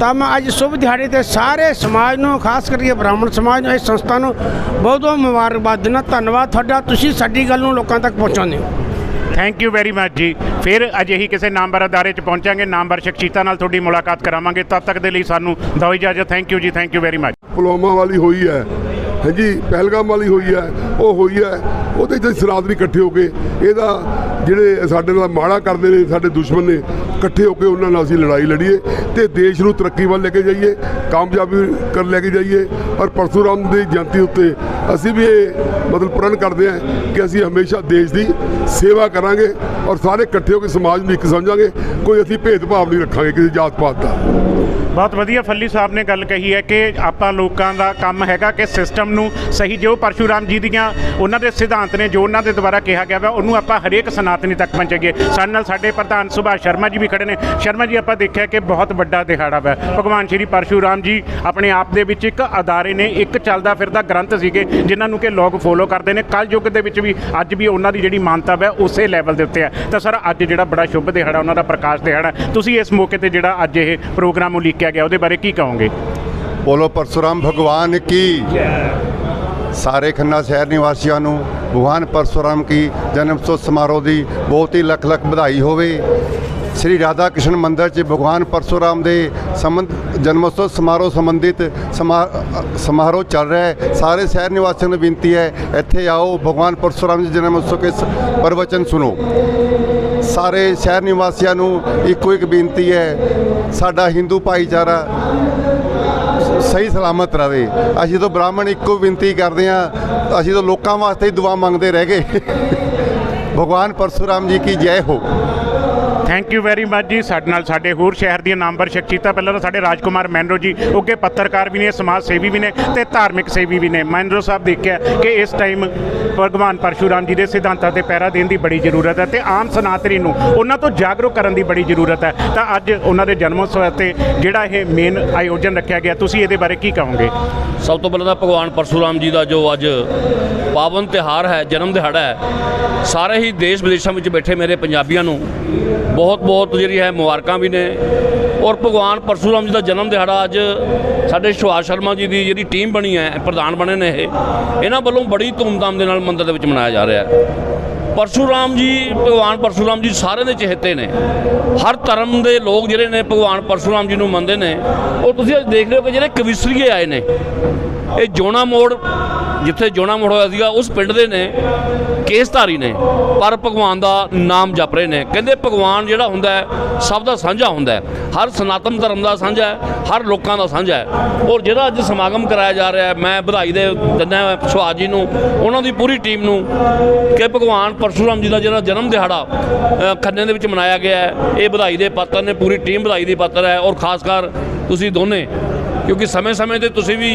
H: ਤਾਂ ਮੈਂ ਅੱਜ ਸ਼ੁਭ ਦਿਹਾੜੇ ਤੇ ਸਾਰੇ ਸਮਾਜ ਨੂੰ, ਖਾਸ ਕਰਕੇ ਬ੍ਰਾਹਮਣ ਸਮਾਜ ਨੂੰ, ਇਸ ਸੰਸਥਾ ਨੂੰ ਬਹੁਤ ਬਹੁਤ ਮੁਬਾਰਕਬਾਦ ਦਿੰਦਾ। ਧੰਨਵਾਦ ਤੁਹਾਡਾ, ਤੁਸੀਂ ਸਾਡੀ ਗੱਲ ਨੂੰ ਲੋਕਾਂ ਤੱਕ ਪਹੁੰਚਾਉਂਦੇ ਹੋ।
E: ਥੈਂਕ ਯੂ ਵੈਰੀ ਮੱਚ ਜੀ। ਫਿਰ ਅਜਿਹੀ ਕਿਸੇ ਨਾਮਵਰ ਅਦਾਰੇ 'ਚ ਪਹੁੰਚਾਂਗੇ। ਨਾਮਵਰ ਸ਼ਖਸੀਅਤਾਂ ਨਾਲ ਤੁਹਾਡੀ ਮੁਲਾਕਾਤ ਕਰਾਵਾਂਗੇ। ਤਦ ਤੱਕ ਦੇ ਲਈ ਸਾਨੂੰ ਦਿਓ ਇਜਾਜ਼ਤ। Thank you ji thank you very much
I: Pulwama ਵਾਲੀ ਹੋਈ ਹੈ। ਹਾਂਜੀ ਪਹਿਲਗਾਮ ਵਾਲੀ ਹੋਈ ਹੈ। ਉਹ ਹੋਈ ਹੈ। ਉਹਦੇ 'ਚ ਸਰਾਦਰੀ ਇਕੱਠੇ ਹੋ ਕੇ ਇਹਦਾ ਜਿਹੜੇ ਸਾਡੇ ਨਾਲ ਮਾੜਾ ਕਰਦੇ ਨੇ, ਸਾਡੇ ਦੁਸ਼ਮਣ ਨੇ, ਇਕੱਠੇ ਹੋ ਕੇ ਉਹਨਾਂ ਨਾਲ ਅਸੀਂ ਲੜਾਈ ਲੜੀਏ ਤੇ ਦੇਸ਼ ਨੂੰ ਤਰੱਕੀ ਵੱਲ ਲੈ ਕੇ ਜਾਈਏ, ਕਾਮਯਾਬੀ ਕਰ ਲੈ ਕੇ ਜਾਈਏ ਔਰ ਪਰਸ਼ੂਰਾਮ ਦੀ ਜਯੰਤੀ ਉੱਤੇ ਅਸੀਂ ਵੀ ਇਹ ਮਤਲਬ ਪ੍ਰਣ ਕਰਦੇ ਹਾਂ ਕਿ ਅਸੀਂ ਹਮੇਸ਼ਾ ਦੇਸ਼ ਦੀ ਸੇਵਾ ਕਰਾਂਗੇ ਔਰ ਸਾਰੇ ਇਕੱਠੇ ਹੋ ਕੇ ਸਮਾਜ ਨੂੰ ਇੱਕ ਸਮਝਾਂਗੇ। ਕੋਈ ਅਸੀਂ ਭੇਦਭਾਵ ਨਹੀਂ ਰੱਖਾਂਗੇ ਕਿਸੇ ਜਾਤ ਪਾਤ ਦਾ।
E: ਬਹੁਤ ਵਧੀਆ ਫੱਲੀ ਸਾਹਿਬ ਨੇ ਗੱਲ ਕਹੀ ਹੈ ਕਿ ਆਪਾਂ ਲੋਕਾਂ ਦਾ ਕੰਮ ਹੈਗਾ ਕਿ ਸਿਸਟਮ ਨੂੰ ਸਹੀ, ਜੋ ਪਰਸ਼ੂਰਾਮ ਜੀ ਦੀਆਂ ਉਹਨਾਂ ਦੇ ਸਿਧਾਂਤ ਨੇ, ਜੋ ਉਹਨਾਂ ਦੇ ਦੁਆਰਾ ਕਿਹਾ ਗਿਆ ਵਾ, ਉਹਨੂੰ ਆਪਾਂ ਹਰੇਕ ਸਨਾਤਨੀ ਤੱਕ ਪਹੁੰਚਾਈਏ। ਸਾਡੇ ਨਾਲ ਸਾਡੇ ਪ੍ਰਧਾਨ ਸੁਭਾਸ਼ ਸ਼ਰਮਾ ਜੀ ਵੀ ਖੜੇ ਨੇ। ਸ਼ਰਮਾ ਜੀ, ਆਪਾਂ ਦੇਖਿਆ ਕਿ ਬਹੁਤ ਵੱਡਾ ਦਿਹਾੜਾ ਵਾ। ਭਗਵਾਨ ਸ਼੍ਰੀ ਪਰਸ਼ੂਰਾਮ ਜੀ ਆਪਣੇ ਆਪ ਦੇ ਵਿੱਚ ਇੱਕ ਅਦਾਰੇ ਨੇ, ਇੱਕ ਚੱਲਦਾ ਫਿਰਦਾ ਗ੍ਰੰਥ ਸੀਗੇ, ਜਿਨ੍ਹਾਂ ਨੂੰ ਕਿ ਲੋਕ ਫੋਲੋ ਕਰਦੇ ਨੇ। ਕੱਲ ਯੁੱਗ ਦੇ ਵਿੱਚ ਵੀ, ਅੱਜ ਵੀ ਉਹਨਾਂ ਦੀ ਜਿਹੜੀ ਮਾਨਤਾ ਵਾ, ਉਸੇ ਲੈਵਲ ਦੇ ਉੱਤੇ ਹੈ ਤਾਂ ਸਰ, ਅੱਜ ਜਿਹੜਾ ਬੜਾ ਸ਼ੁਭ ਦਿਹਾੜਾ, ਉਹਨਾਂ ਦਾ ਪ੍ਰਕਾਸ਼ ਦਿਹਾੜਾ, ਤੁਸੀਂ ਇਸ ਮੌਕੇ ਤੇ ਜਿਹੜਾ ਅੱਜ ਇਹ ਪ੍ਰੋਗਰਾਮ ਉਲੀਕਿਆ ਗਿਆ, ਉਹਦੇ ਬਾਰੇ ਕੀ ਕਹੋਗੇ?
J: ਬੋਲੋ, ਪਰਸ਼ੁਰਾਮ ਭਗਵਾਨ ਕੀ? ਸਾਰੇ ਖੰਨਾ ਸ਼ਹਿਰ ਨਿਵਾਸੀਆਂ ਨੂੰ ਭਗਵਾਨ ਪਰਸ਼ੁਰਾਮ ਕੀ ਜਨਮ ਉਤਸਵ ਸਮਾਰੋਹ ਦੀ ਬਹੁਤ ਹੀ ਲੱਖ ਲੱਖ ਵਧਾਈ ਹੋਵੇ। ਸ੍ਰੀ ਰਾਧਾ ਕ੍ਰਿਸ਼ਨ ਮੰਦਿਰ 'ਚ ਭਗਵਾਨ ਪਰਸ਼ੁਰਾਮ ਦੇ ਸੰਬੰਧ ਜਨਮੋਤਸਵ ਸਮਾਰੋਹ ਸੰਬੰਧਿਤ ਸਮਾ- ਸਮਾਰੋਹ ਚੱਲ ਰਿਹਾ ਹੈ। ਸਾਰੇ ਸ਼ਹਿਰ ਨਿਵਾਸੀਆਂ ਨੂੰ ਬੇਨਤੀ ਹੈ, ਇੱਥੇ ਆਓ, ਭਗਵਾਨ ਪਰਸ਼ੁਰਾਮ ਜੀ ਜਨਮ ਉਤਸਵ ਕੇ ਸ- ਪ੍ਰਵਚਨ ਸੁਣੋ। ਸਾਰੇ ਸ਼ਹਿਰ ਨਿਵਾਸੀਆਂ ਨੂੰ ਇੱਕੋ ਇੱਕ ਬੇਨਤੀ ਹੈ, ਸਾਡਾ ਹਿੰਦੂ ਭਾਈਚਾਰਾ ਸਹੀ ਸਲਾਮਤ ਰਹੇ। ਅਸੀਂ ਤਾਂ ਬ੍ਰਾਹਮਣ ਇੱਕੋ ਬੇਨਤੀ ਕਰਦੇ ਹਾਂ, ਅਸੀਂ ਤਾਂ ਲੋਕਾਂ ਵਾਸਤੇ ਹੀ ਦੁਆ ਮੰਗਦੇ ਰਹਿ ਗਏ। ਭਗਵਾਨ ਪਰਸ਼ੁਰਾਮ ਜੀ ਕੀ ਜੈ ਹੋ।
E: ਥੈਂਕ ਯੂ ਵੈਰੀ ਮੱਚ ਜੀ। ਸਾਡੇ ਨਾਲ ਸਾਡੇ ਹੋਰ ਸ਼ਹਿਰ ਦੀਆਂ ਨਾਮਵਰ ਸ਼ਖਸੀਅਤਾਂ, ਪਹਿਲਾਂ ਤਾਂ ਸਾਡੇ ਰਾਜਕੁਮਾਰ ਮੈਨਰੋ ਜੀ ਉੱਗੇ ਪੱਤਰਕਾਰ ਵੀ ਨੇ, ਸਮਾਜ ਸੇਵੀ ਵੀ ਨੇ ਤੇ ਧਾਰਮਿਕ ਸੇਵੀ ਵੀ ਨੇ। ਮੈਨਰੋ ਸਾਹਿਬ ਦੇਖਿਆ ਕਿ ਇਸ ਟਾਈਮ ਭਗਵਾਨ ਪਰਸ਼ੂਰਾਮ ਜੀ ਦੇ ਸਿਧਾਂਤਾਂ ਤੇ ਪਹਿਰਾ ਦੇਣ ਦੀ ਬੜੀ ਜ਼ਰੂਰਤ ਹੈ ਤੇ ਆਮ ਸਨਾਤਨੀ ਨੂੰ ਉਹਨਾਂ ਤੋਂ ਜਾਗਰੂਕ ਕਰਨ ਦੀ ਬੜੀ ਜ਼ਰੂਰਤ ਹੈ। ਤਾਂ ਅੱਜ ਉਹਨਾਂ ਦੇ ਜਨਮ ਉਤਸਵ ਤੇ ਜਿਹੜਾ ਇਹ ਮੇਨ ਆਯੋਜਨ ਰੱਖਿਆ ਗਿਆ, ਤੁਸੀਂ ਇਹਦੇ ਬਾਰੇ ਕੀ ਕਹੋਗੇ?
B: ਸਭ ਤੋਂ ਪਹਿਲਾਂ ਤਾਂ ਭਗਵਾਨ ਪਰਸ਼ੂਰਾਮ ਜੀ ਦਾ ਜੋ ਅੱਜ ਪਾਵਨ ਤਿਹਾਰ ਹੈ, ਜਨਮ ਦਿਹਾੜਾ ਹੈ। ਸਾਰੇ ਹੀ ਦੇਸ਼ ਵਿਦੇਸ਼ਾਂ ਵਿੱਚ ਬੈਠੇ ਮੇਰੇ ਪੰਜਾਬੀਆਂ ਨੂੰ ਬਹੁਤ ਬਹੁਤ ਜਿਹੜੀ ਹੈ ਮੁਬਾਰਕਾਂ ਵੀ ਨੇ। ਔਰ ਭਗਵਾਨ ਪਰਸ਼ੂਰਾਮ ਜੀ ਦਾ ਜਨਮ ਦਿਹਾੜਾ ਅੱਜ ਸਾਡੇ ਸੁਭਾਸ਼ ਸ਼ਰਮਾ ਜੀ ਦੀ ਜਿਹੜੀ ਟੀਮ ਬਣੀ ਹੈ, ਪ੍ਰਧਾਨ ਬਣੇ ਨੇ ਇਹ, ਇਹਨਾਂ ਵੱਲੋਂ ਬੜੀ ਧੂਮਧਾਮ ਦੇ ਨਾਲ ਮੰਦਿਰ ਦੇ ਵਿੱਚ ਮਨਾਇਆ ਜਾ ਰਿਹਾ ਹੈ। ਪਰਸ਼ੂਰਾਮ ਜੀ, ਭਗਵਾਨ ਪਰਸ਼ੂਰਾਮ ਜੀ ਸਾਰਿਆਂ ਦੇ ਚਹੇਤੇ ਨੇ। ਹਰ ਧਰਮ ਦੇ ਲੋਕ ਜਿਹੜੇ ਨੇ ਭਗਵਾਨ ਪਰਸ਼ੂਰਾਮ ਜੀ ਨੂੰ ਮੰਨਦੇ ਨੇ। ਉਹ ਤੁਸੀਂ ਅੱਜ ਦੇਖ ਰਹੇ ਹੋ ਕਿ ਜਿਹੜੇ ਕਵਿਸਰੀਏ ਆਏ ਨੇ, ਇਹ ਜੋਨਾ ਮੋੜ ਜਿੱਥੇ ਜੋਨਾ ਮੋੜ ਹੋਇਆ ਸੀਗਾ, ਉਸ ਪਿੰਡ ਦੇ ਨੇ, ਕੇਸਧਾਰੀ ਨੇ, ਪਰ ਭਗਵਾਨ ਦਾ ਨਾਮ ਜਪ ਰਹੇ ਨੇ। ਕਹਿੰਦੇ ਭਗਵਾਨ ਜਿਹੜਾ ਹੁੰਦਾ ਹੈ, ਸਭ ਦਾ ਸਾਂਝਾ ਹੁੰਦਾ ਹੈ। ਹਰ ਸਨਾਤਨ ਧਰਮ ਦਾ ਸਾਂਝਾ ਹੈ, ਹਰ ਲੋਕਾਂ ਦਾ ਸਾਂਝਾ ਹੈ। ਔਰ ਜਿਹੜਾ ਅੱਜ ਸਮਾਗਮ ਕਰਾਇਆ ਜਾ ਰਿਹਾ ਹੈ, ਮੈਂ ਵਧਾਈ ਦੇ ਦਿੰਦਾ ਸੁਹਾਜ ਜੀ ਨੂੰ, ਉਹਨਾਂ ਦੀ ਪੂਰੀ ਟੀਮ ਨੂੰ ਕਿ ਭਗਵਾਨ ਪਰਸ਼ੂਰਾਮ ਜੀ ਦਾ ਜਿਹੜਾ ਜਨਮ ਦਿਹਾੜਾ ਖੰਨੇ ਦੇ ਵਿੱਚ ਮਨਾਇਆ ਗਿਆ ਹੈ, ਇਹ ਵਧਾਈ ਦੇ ਪਾਤਰ ਨੇ, ਪੂਰੀ ਟੀਮ ਵਧਾਈ ਦੀ ਪਾਤਰ ਹੈ। ਔਰ ਖਾਸ ਕਰ ਤੁਸੀਂ ਦੋਨੇ ਕਿਉਂਕਿ ਸਮੇਂ-ਸਮੇਂ ਤੇ ਤੁਸੀਂ ਵੀ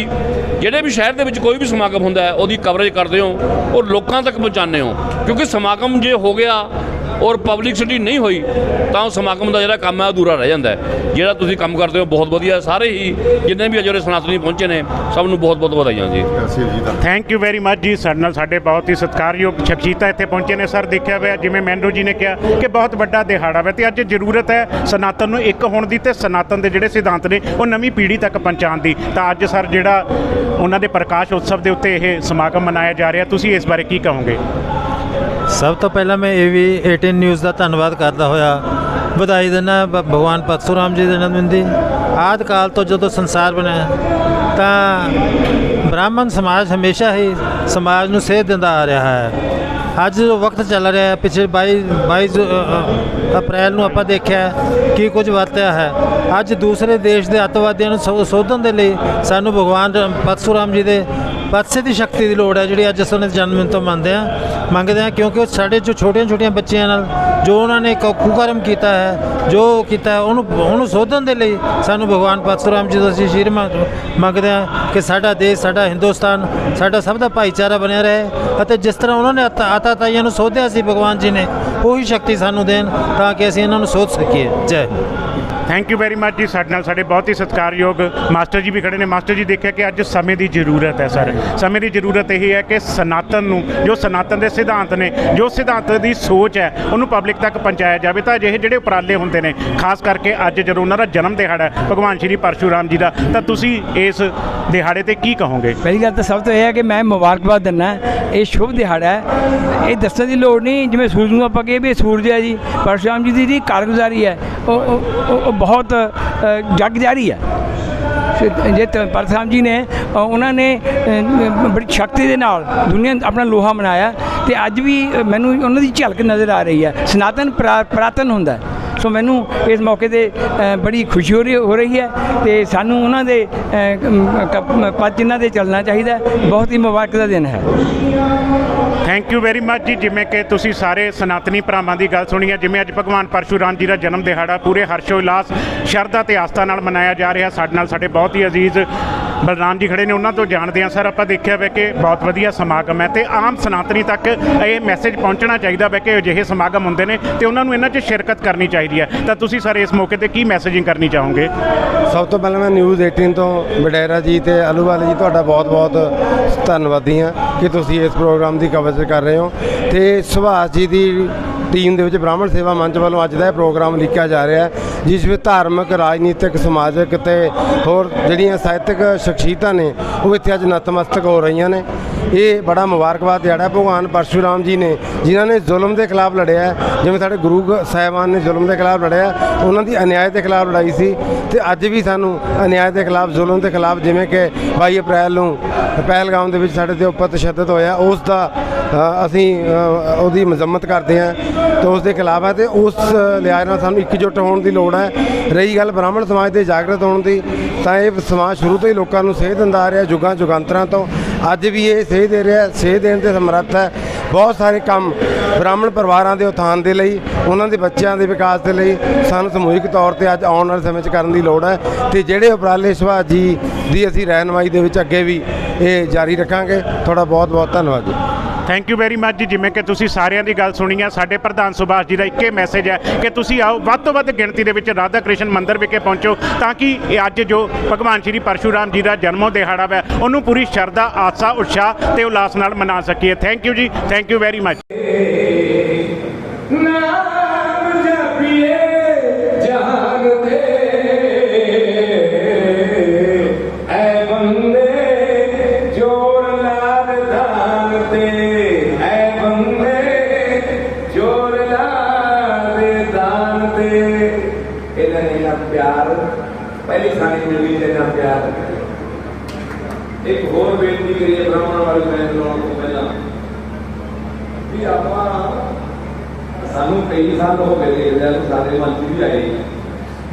B: ਜਿਹੜੇ ਵੀ ਸ਼ਹਿਰ ਦੇ ਵਿੱਚ ਕੋਈ ਵੀ ਸਮਾਗਮ ਹੁੰਦਾ ਹੈ, ਉਹਦੀ ਕਵਰੇਜ ਕਰਦੇ ਹੋ ਉਹ ਲੋਕਾਂ ਤੱਕ ਪਹੁੰਚਾਉਂਦੇ ਹੋ। ਕਿਉਂਕਿ ਸਮਾਗਮ ਜੇ ਹੋ ਗਿਆ ਔਰ ਪਬਲਿਕਸਿਟੀ ਨਹੀਂ ਹੋਈ, ਤਾਂ ਉਹ ਸਮਾਗਮ ਦਾ ਜਿਹੜਾ ਕੰਮ ਹੈ ਅਧੂਰਾ ਰਹਿ ਜਾਂਦਾ ਜਿਹੜਾ ਤੁਸੀਂ ਕੰਮ ਕਰਦੇ ਹੋ, ਬਹੁਤ ਵਧੀਆ, ਸਾਰੇ ਹੀ ਜਿੰਨੇ ਵੀ ਅਜੋਰੇ ਸਨਾਤਨੀ ਪਹੁੰਚੇ ਨੇ, ਸਭ ਨੂੰ ਬਹੁਤ-ਬਹੁਤ ਵਧਾਈਆਂ ਜੀ।
E: ਥੈਂਕ ਯੂ ਵੈਰੀ ਮੱਚ ਜੀ, ਸਾਡੇ ਨਾਲ ਸਾਡੇ ਬਹੁਤ ਹੀ ਸਤਿਕਾਰਯੋਗ ਸ਼ਖਸੀਅਤਾਂ ਇੱਥੇ ਪਹੁੰਚੇ ਨੇ ਸਰ, ਦੇਖਿਆ ਹੋਇਆ ਜਿਵੇਂ ਮੈਂਡੋ ਜੀ ਨੇ ਕਿਹਾ ਕਿ ਬਹੁਤ ਵੱਡਾ ਦਿਹਾੜਾ ਹੈ ਤੇ ਅੱਜ ਜ਼ਰੂਰਤ ਹੈ ਸਨਾਤਨ ਨੂੰ ਇੱਕ ਹੋਣ ਦੀ ਤੇ ਸਨਾਤਨ ਦੇ ਜਿਹੜੇ ਸਿਧਾਂਤ ਨੇ, ਉਹ ਨਵੀਂ ਪੀੜ੍ਹੀ ਤੱਕ ਪਹੁੰਚਾਉਣ ਦੀ। ਤਾਂ ਅੱਜ ਸਰ, ਜਿਹੜਾ ਉਹਨਾਂ ਦੇ ਪ੍ਰਕਾਸ਼ ਉਤਸਵ ਦੇ ਉੱਤੇ ਇਹ ਸਮਾਗਮ ਮਨਾਇਆ ਜਾ ਰਿਹਾ, ਤੁਸੀਂ ਇਸ ਬਾਰੇ ਕੀ ਕਹੋਗੇ?
C: ਸਭ ਤੋਂ ਪਹਿਲਾਂ ਮੈਂ ਇਹ ਵੀ 18 ਨਿਊਜ਼ ਦਾ ਧੰਨਵਾਦ ਕਰਦਾ ਹੋਇਆ ਵਧਾਈ ਦਿੰਦਾ ਭ- ਭਗਵਾਨ ਪਰਸ਼ੁਰਾਮ ਜੀ ਦੇ ਜਨਮ ਦਿਨ ਦੀ। ਆਦ ਕਾਲ ਤੋਂ ਜਦੋਂ ਸੰਸਾਰ ਬਣਿਆ, ਤਾਂ ਬ੍ਰਾਹਮਣ ਸਮਾਜ ਹਮੇਸ਼ਾ ਹੀ ਸਮਾਜ ਨੂੰ ਸੇਧ ਦਿੰਦਾ ਆ ਰਿਹਾ ਹੈ। ਅੱਜ ਜੋ ਵਕਤ ਚੱਲ ਰਿਹਾ ਹੈ, ਪਿਛਲੇ 22 22 ਅਪ੍ਰੈਲ ਨੂੰ ਆਪਾਂ ਦੇਖਿਆ ਕੀ ਕੁਝ ਵਰਤਿਆ ਹੈ। ਅੱਜ ਦੂਸਰੇ ਦੇਸ਼ ਦੇ ਅੱਤਵਾਦੀਆਂ ਨੂੰ ਸੋ- ਸੋਧਣ ਦੇ ਲਈ ਸਾਨੂੰ ਭਗਵਾਨ ਪਰਸੂਰਾਮ ਜੀ ਦੇ ਪਾਤਸ਼ਾਹ ਦੀ ਸ਼ਕਤੀ ਦੀ ਲੋੜ ਹੈ ਜਿਹੜੀ ਅੱਜ ਅਸੀਂ ਉਹਨਾਂ ਦੇ ਜਨਮ ਦਿਨ ਤੋਂ ਮੰਨਦੇ ਆ ਮੰਗਦੇ ਆ ਕਿਉਂਕਿ ਉਹ ਸਾਡੇ ਜੋ ਛੋਟੀਆਂ ਛੋਟੀਆਂ ਬੱਚਿਆਂ ਨਾਲ ਜੋ ਉਹਨਾਂ ਨੇ ਕ- ਕੁਕਰਮ ਕੀਤਾ ਹੈ ਜੋ ਕੀਤਾ ਹੈ, ਉਹਨੂੰ ਉਹਨੂੰ ਸੋਧਣ ਦੇ ਲਈ ਸਾਨੂੰ ਭਗਵਾਨ ਪਰਸ਼ੁਰਾਮ ਜੀ ਤੋਂ ਅਸੀਂ ਸ਼ੀਰ ਮੰਗਦੇ ਆ ਕਿ ਸਾਡਾ ਦੇਸ਼ ਸਾਡਾ ਹਿੰਦੁਸਤਾਨ ਸਾਡਾ ਸਭ ਦਾ ਭਾਈਚਾਰਾ ਬਣਿਆ ਰਹੇ ਅਤੇ ਜਿਸ ਤਰ੍ਹਾਂ ਉਹਨਾਂ ਨੇ ਆਤਾ ਆਤਾ ਤਾਈਆਂ ਨੂੰ ਸੋਧਿਆ ਸੀ ਭਗਵਾਨ ਜੀ ਨੇ ਉਹੀ ਸ਼ਕਤੀ ਸਾਨੂੰ ਦੇਣ ਤਾਂ ਕਿ ਅਸੀਂ ਇਹਨਾਂ ਨੂੰ ਸੋਧ ਸਕੀਏ। ਜੈ
E: ਥੈਂਕ ਯੂ ਵੈਰੀ ਮੱਚ ਜੀ, ਸਾਡੇ ਨਾਲ ਸਾਡੇ ਬਹੁਤ ਹੀ ਸਤਿਕਾਰਯੋਗ ਮਾਸਟਰ ਜੀ ਵੀ ਖੜੇ ਨੇ। ਮਾਸਟਰ ਜੀ, ਦੇਖਿਆ ਕਿ ਅੱਜ ਸਮੇਂ ਦੀ ਜ਼ਰੂਰਤ ਹੈ ਸਰ। ਸਮੇਂ ਦੀ ਜ਼ਰੂਰਤ ਇਹ ਹੈ ਕਿ ਸਨਾਤਨ ਨੂੰ, ਜੋ ਸਨਾਤਨ ਦੇ ਸਿਧਾਂਤ ਨੇ, ਜੋ ਸਿਧਾਂਤ ਦੀ ਸੋਚ ਹੈ, ਉਹਨੂੰ ਪਬਲਿਕ ਤੱਕ ਪਹੁੰਚਾਇਆ ਜਾਵੇ ਤਾਂ ਅਜਿਹੇ ਜਿਹੜੇ ਉਪਰਾਲੇ ਹੁੰਦੇ ਨੇ, ਖਾਸ ਕਰਕੇ ਅੱਜ ਜਦੋਂ ਉਹਨਾਂ ਦਾ ਜਨਮ ਦਿਹਾੜਾ ਹੈ, ਭਗਵਾਨ ਸ਼੍ਰੀ ਪਰਸ਼ੂਰਾਮ ਜੀ ਦਾ, ਤਾਂ ਤੁਸੀਂ ਇਸ ਦਿਹਾੜੇ ਤੇ ਕੀ ਕਹੋਗੇ?
K: ਪਹਿਲੀ ਗੱਲ ਤਾਂ ਸਭ ਤੋਂ ਇਹ ਹੈ ਕਿ ਮੈਂ ਮੁਬਾਰਕਬਾਦ ਦਿੰਦਾ ਇਹ ਸ਼ੁਭ ਦਿਹਾੜਾ ਹੈ। ਇਹ ਦੱਸਣ ਦੀ ਲੋੜ ਨਹੀਂ, ਜਿਵੇਂ ਸੂਰਜ ਨੂੰ ਆਪਾਂ ਕਹੀਏ ਵੀ ਇਹ ਸੂਰਜ ਹੈ ਜੀ, ਪਰਸ਼ੂਰਾਮ ਜੀ ਦੀ ਜਿਹੜੀ ਕਾਰਗੁਜ਼ਾਰੀ ਹੈ ਉਹ ਬਹੁਤ ਅ, ਜਗ ਜਾਰੀ ਹੈ। ਜੇ ਤ- ਸਾਹਿਬ ਜੀ ਨੇ ਉਹਨਾਂ ਨੇ ਬੜੀ ਸ਼ਕਤੀ ਦੇ ਨਾਲ ਦੁਨੀਆ ਆਪਣਾ ਲੋਹਾ ਮਨਾਇਆ ਤੇ ਅੱਜ ਵੀ ਮੈਨੂੰ ਉਹਨਾਂ ਦੀ ਝਲਕ ਨਜ਼ਰ ਆ ਰਹੀ ਹੈ। ਸਨਾਤਨ ਪ੍ਰਾ- ਪੁਰਾਤਨ ਹੁੰਦਾ ਸੋ ਮੈਨੂੰ ਇਸ ਮੌਕੇ ਤੇ ਬੜੀ ਖੁਸ਼ੀ ਹੋ ਰਹੀ ਹੋ ਰਹੀ ਹੈ ਤੇ ਸਾਨੂੰ ਉਹਨਾਂ ਦੇ ਅ, ਕ- ਕ- ਚੱਲਣਾ ਚਾਹੀਦਾ ਬਹੁਤ ਹੀ ਮੁਬਾਰਕ ਦਾ ਦਿਨ ਹੈ।
E: ਥੈਂਕ ਯੂ ਵੈਰੀ ਮੱਚ ਜੀ ਜਿਵੇਂ ਕਿ ਤੁਸੀਂ ਸਾਰੇ ਸਨਾਤਨੀ ਭਰਾਵਾਂ ਦੀ ਗੱਲ ਸੁਣੀ ਹੈ ਜਿਵੇਂ ਅੱਜ ਭਗਵਾਨ ਪਰਸ਼ੂਰਾਮ ਜੀ ਦਾ ਜਨਮ ਦਿਹਾੜਾ ਪੂਰੇ ਹਰਸ਼ੋ ਉਲਾਸ ਸ਼ਰਧਾ ਤੇ ਆਸਥਾ ਨਾਲ ਮਨਾਇਆ ਜਾ ਰਿਹਾ ਸਾਡੇ ਨਾਲ ਸਾਡੇ ਬਹੁਤ ਹੀ ਅਜ਼ੀਜ਼ ਬਲਰਾਮ ਜੀ ਖੜੇ ਨੇ, ਉਹਨਾਂ ਤੋਂ ਜਾਣਦੇ ਹਾਂ ਸਰ, ਆਪਾਂ ਦੇਖਿਆ ਵੇ ਕਿ ਬਹੁਤ ਵਧੀਆ ਸਮਾਗਮ ਹੈ ਤੇ ਆਮ ਸਨਾਤਨੀ ਤੱਕ ਇਹ ਮੈਸੇਜ ਪਹੁੰਚਣਾ ਚਾਹੀਦਾ ਵੇ ਕਿ ਅਜਿਹੇ ਸਮਾਗਮ ਹੁੰਦੇ ਨੇ ਤੇ ਉਹਨਾਂ ਨੂੰ ਇਹਨਾਂ 'ਚ ਸ਼ਿਰਕਤ ਕਰਨੀ ਚਾਹੀਦੀ ਹੈ। ਤਾਂ ਤੁਸੀਂ ਸਰ, ਇਸ ਮੌਕੇ ਤੇ ਕੀ ਮੈਸੇਜਿੰਗ ਕਰਨੀ ਚਾਹੋਗੇ?
L: ਸਭ ਤੋਂ ਪਹਿਲਾਂ ਮੈਂ ਨਿਊਜ਼ 18 ਤੋਂ ਵਡੇਰਾ ਜੀ ਤੇ ਅਲੂਵਾਲੇ ਜੀ, ਤੁਹਾਡਾ ਬਹੁਤ-ਬਹੁਤ ਧੰਨਵਾਦੀ ਹਾਂ ਕਿ ਤੁਸੀਂ ਇਸ ਪ੍ਰੋਗਰਾਮ ਦੀ ਕਵਰੇਜ ਕਰ ਰਹੇ ਹੋ ਤੇ ਸੁਭਾਸ਼ ਜੀ ਦੀ ਟੀਮ ਦੇ ਵਿੱਚ ਬ੍ਰਾਹਮਣ ਸੇਵਾ ਮੰਚ ਵੱਲੋਂ ਅੱਜ ਦਾ ਇਹ ਪ੍ਰੋਗਰਾਮ ਲਿਖਿਆ ਜਾ ਰਿਹਾ ਹੈ, ਜਿਸ ਵਿੱਚ ਧਾਰਮਿਕ, ਰਾਜਨੀਤਿਕ, ਸਮਾਜਿਕ ਤੇ ਹੋਰ ਜਿਹੜੀਆਂ ਸਾਹਿਤਕ ਸ਼ਖਸੀਅਤਾਂ ਨੇ, ਉਹ ਇੱਥੇ ਅੱਜ ਨਤਮਸਤਕ ਹੋ ਰਹੀਆਂ ਨੇ। ਇਹ ਬੜਾ ਮੁਬਾਰਕਬਾਦ ਦਿਹਾੜਾ ਭਗਵਾਨ ਪਰਸ਼ੂਰਾਮ ਜੀ ਨੇ, ਜਿਨ੍ਹਾਂ ਨੇ ਜ਼ੁਲਮ ਦੇ ਖਿਲਾਫ ਲੜਿਆ ਜਿਵੇਂ ਸਾਡੇ ਗੁਰੂ ਸਾਹਿਬਾਨ ਨੇ ਜ਼ੁਲਮ ਦੇ ਖਿਲਾਫ ਲੜਿਆ ਉਹਨਾਂ ਦੀ ਅਨਿਆਏ ਦੇ ਖਿਲਾਫ ਲੜਾਈ ਸੀ ਤੇ ਅੱਜ ਵੀ ਸਾਨੂੰ ਅਨਿਆਏ ਦੇ ਖਿਲਾਫ, ਜ਼ੁਲਮ ਦੇ ਖਿਲਾਫ ਜਿਵੇਂ ਕਿ 22 ਅਪ੍ਰੈਲ ਨੂੰ ਪਹਿਲਗਾਮ ਦੇ ਵਿੱਚ ਸਾਡੇ ਤੇ ਉੱਪਰ ਤਸ਼ੱਦਦ ਹੋਇਆ, ਉਸ ਦਾ ਅਸੀਂ ਉਹਦੀ ਮਜ਼ੰਮਤ ਕਰਦੇ ਹਾਂ ਤੇ ਉਸ ਦੇ ਖਿਲਾਫ ਹੈ ਤੇ ਉਸ ਲਿਹਾਜ਼ ਨਾਲ ਸਾਨੂੰ ਇਕਜੁੱਟ ਹੋਣ ਦੀ ਲੋੜ ਹੈ। ਰਹੀ ਗੱਲ ਬ੍ਰਾਹਮਣ ਸਮਾਜ ਦੇ ਜਾਗਰਤ ਹੋਣ ਦੀ, ਤਾਂ ਇਹ ਸਮਾਜ ਸ਼ੁਰੂ ਤੋਂ ਹੀ ਲੋਕਾਂ ਨੂੰ ਸੇਧ ਦਿੰਦਾ ਆ ਰਿਹਾ ਜੁਗਾਂ ਜੁਗਾਂਤਰਾਂ ਤੋਂ। ਅੱਜ ਵੀ ਇਹ ਸੇਧ ਦੇ ਰਿਹਾ, ਸੇਧ ਦੇਣ ਦੇ ਸਮਰੱਥ ਹੈ। ਬਹੁਤ ਸਾਰੇ ਕੰਮ ਬ੍ਰਾਹਮਣ ਪਰਿਵਾਰਾਂ ਦੇ ਉਥਾਨ ਦੇ ਲਈ, ਉਹਨਾਂ ਦੇ ਬੱਚਿਆਂ ਦੇ ਵਿਕਾਸ ਦੇ ਲਈ ਸਾਨੂੰ ਸਮੂਹਿਕ ਤੌਰ ਤੇ ਅੱਜ ਆਉਣ ਵਾਲੇ ਸਮੇਂ 'ਚ ਕਰਨ ਦੀ ਲੋੜ ਹੈ ਤੇ ਜਿਹੜੇ ਉਪਰਾਲੇ ਸੁਭਾਸ਼ ਜੀ ਦੀ ਅਸੀਂ ਰਹਿਨਮਾਈ ਦੇ ਵਿੱਚ ਅੱਗੇ ਵੀ ਇਹ ਜਾਰੀ ਰੱਖਾਂਗੇ। ਤੁਹਾਡਾ ਬਹੁਤ ਬਹੁਤ ਧੰਨਵਾਦ ਜੀ।
E: ਥੈਂਕ ਯੂ ਵੈਰੀ ਮੱਚ ਜੀ। ਜਿਵੇਂ ਕਿ ਤੁਸੀਂ ਸਾਰਿਆਂ ਦੀ ਗੱਲ ਸੁਣੀ ਹੈ ਸਾਡੇ ਪ੍ਰਧਾਨ ਸੁਭਾਸ਼ ਜੀ ਦਾ ਇੱਕੇ ਮੈਸੇਜ ਹੈ ਕਿ ਤੁਸੀਂ ਆਓ, ਵੱਧ ਤੋਂ ਵੱਧ ਗਿਣਤੀ ਦੇ ਵਿੱਚ ਰਾਧਾ ਕ੍ਰਿਸ਼ਨ ਮੰਦਿਰ ਵਿਖੇ ਪਹੁੰਚੋ ਤਾਂ ਕਿ ਇਹ ਅੱਜ ਜੋ ਭਗਵਾਨ ਸ਼੍ਰੀ ਪਰਸ਼ੂਰਾਮ ਜੀ ਦਾ ਜਨਮੋ ਦਿਹਾੜਾ ਹੈ ਉਹਨੂੰ ਪੂਰੀ ਸ਼ਰਧਾ, ਆਸਾ, ਉਤਸ਼ਾਹ ਤੇ ਉਲਾਸ ਨਾਲ ਮਨਾ ਸਕੀਏ। Thank you ji. Thank you very much
A: ਨਾਮ ਜਪੀਏ ਜਹਾਨ ਦੇ ਐ ਬੰਦੇ ਜੋਰ ਲਾਦ ਦਾਨ ਤੇ ਐ ਬੰਦੇ ਜੋਰ ਲਾਦ ਦਾਨ ਤੇ ਇਹਨਾਂ ਨੇ ਨਾ ਪਿਆਰ ਪਹਿਲੀ ਸਾਡੀ ਮਿਲਦੀ ਤੇ ਨਾ ਪਿਆਰ ਇੱਕ ਹੋਰ ਬੇਨਤੀ ਕਰੀਏ ਬ੍ਰਾਹਮਣ ਵਾਲੀ ਬੈਨ ਲਾਉਣ ਤੋਂ ਪਹਿਲਾਂ ਵੀ ਆਪਾਂ ਸਾਨੂੰ ਕਈ ਸਾਲ ਹੋ ਗਏ ਦੇਖਦੇ ਆ ਸਾਡੇ ਮਨ 'ਚ ਵੀ ਆਏ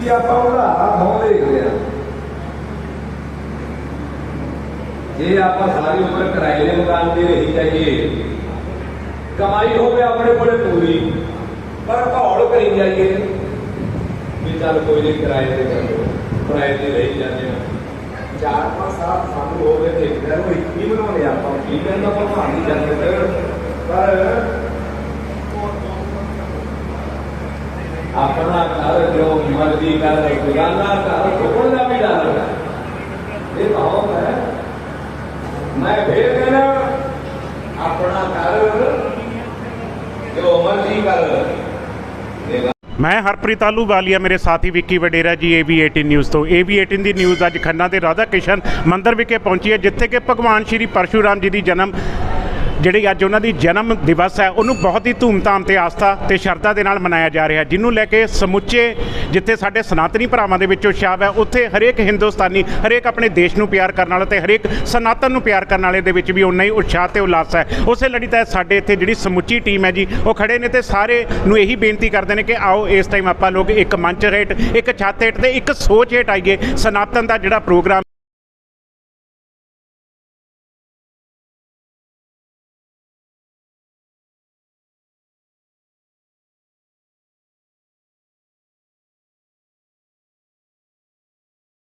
A: ਵੀ ਆਪਾਂ ਉਹਦਾ ਹੋ ਦੇਖਦੇ ਆ ਜੇ ਆਪਾਂ ਸਾਰੀ ਉਮਰ ਕਿਰਾਏ ਦੇ ਮਕਾਨ ਤੇ ਰਹੀ ਜਾਈਏ ਕਮਾਈ ਹੋਵੇ ਆਪਣੇ ਕੋਲੇ ਪੂਰੀ ਪਰ ਘੌਲ ਕਰੀ ਜਾਈਏ ਵੀ ਚੱਲ ਕੋਈ ਨਹੀਂ ਕਿਰਾਏ ਤੇ ਕਰੋ ਕਿਰਾਏ ਤੇ ਰਹੀ ਜਾਂਦੇ ਆ ਚਾਰ ਪੰਜ ਸਾਲ ਸਾਨੂੰ ਹੋ ਗਏ ਦੇਖਦੇ ਨੂੰ ਇੱਕ ਹੀ ਬਣਾਉਣੇ ਆਪਾਂ ਠੀਕ ਹੈ ਤਾਂ ਭਗਵਾਨ ਦੀ ਜਨਮ ਪਰ ਆਪਣਾ ਘਰ ਜੋ ਮਰਜ਼ੀ ਕਰ ਬਿਗਾਨਾ ਘਰ ਢੋਣ ਦਾ ਵੀ ਡਰ ਹੈ ਇਹ ਭਾਵ ਹੈ ਮੈਂ ਫੇਰ ਕਹਿੰਦਾ ਆਪਣਾ ਘਰ ਜੋ ਮਰਜ਼ੀ ਕਰ
E: ਮੈਂ ਹਰਪ੍ਰੀਤ ਆਲੂ ਵਾਲੀਆ, ਮੇਰੇ ਸਾਥੀ ਵਿੱਕੀ ਵਡੇਰਾ ਜੀ AV18 ਨਿਊਜ਼ ਤੋਂ। AV18 ਦੀ ਨਿਊਜ਼ ਅੱਜ ਖੰਨਾ ਦੇ ਰਾਧਾ ਕ੍ਰਿਸ਼ਨ ਮੰਦਿਰ ਵਿਖੇ ਪਹੁੰਚੀ ਹੈ, ਜਿੱਥੇ ਕਿ ਭਗਵਾਨ ਸ਼੍ਰੀ ਪਰਸ਼ੂਰਾਮ ਜੀ ਦੀ ਜਨਮ ਜਿਹੜੀ ਅੱਜ ਉਹਨਾਂ ਦੀ ਜਨਮ ਦਿਵਸ ਹੈ, ਉਹਨੂੰ ਬਹੁਤ ਹੀ ਧੂਮਧਾਮ ਤੇ ਆਸਥਾ ਤੇ ਸ਼ਰਧਾ ਦੇ ਨਾਲ ਮਨਾਇਆ ਜਾ ਰਿਹਾ ਜਿਹਨੂੰ ਲੈ ਕੇ ਸਮੁੱਚੇ ਜਿੱਥੇ ਸਾਡੇ ਸਨਾਤਨੀ ਭਰਾਵਾਂ ਦੇ ਵਿੱਚ ਉਤਸ਼ਾਹ ਹੈ, ਉੱਥੇ ਹਰੇਕ ਹਿੰਦੁਸਤਾਨੀ, ਹਰੇਕ ਆਪਣੇ ਦੇਸ਼ ਨੂੰ ਪਿਆਰ ਕਰਨ ਵਾਲਾ ਤੇ ਹਰੇਕ ਸਨਾਤਨ ਨੂੰ ਪਿਆਰ ਕਰਨ ਵਾਲੇ ਦੇ ਵਿੱਚ ਵੀ ਉਨਾ ਹੀ ਉਤਸ਼ਾਹ ਤੇ ਉਲਾਸ ਹੈ। ਉਸੇ ਲੜੀ ਤਹਿਤ ਸਾਡੇ ਇੱਥੇ ਜਿਹੜੀ ਸਮੁੱਚੀ ਟੀਮ ਹੈ ਜੀ, ਉਹ ਖੜੇ ਨੇ ਤੇ ਸਾਰੇ ਨੂੰ ਇਹੀ ਬੇਨਤੀ ਕਰਦੇ ਨੇ ਕਿ ਆਓ ਇਸ ਟਾਈਮ ਆਪਾਂ ਲੋਕ ਇੱਕ ਮੰਚ ਹੇਠ, ਇੱਕ ਛੱਤ ਹੇਠ ਤੇ ਇੱਕ ਸੋਚ ਹੇਠ ਆਈਏ। ਸਨਾਤਨ ਦਾ ਜਿਹੜਾ ਪ੍ਰੋਗਰਾਮ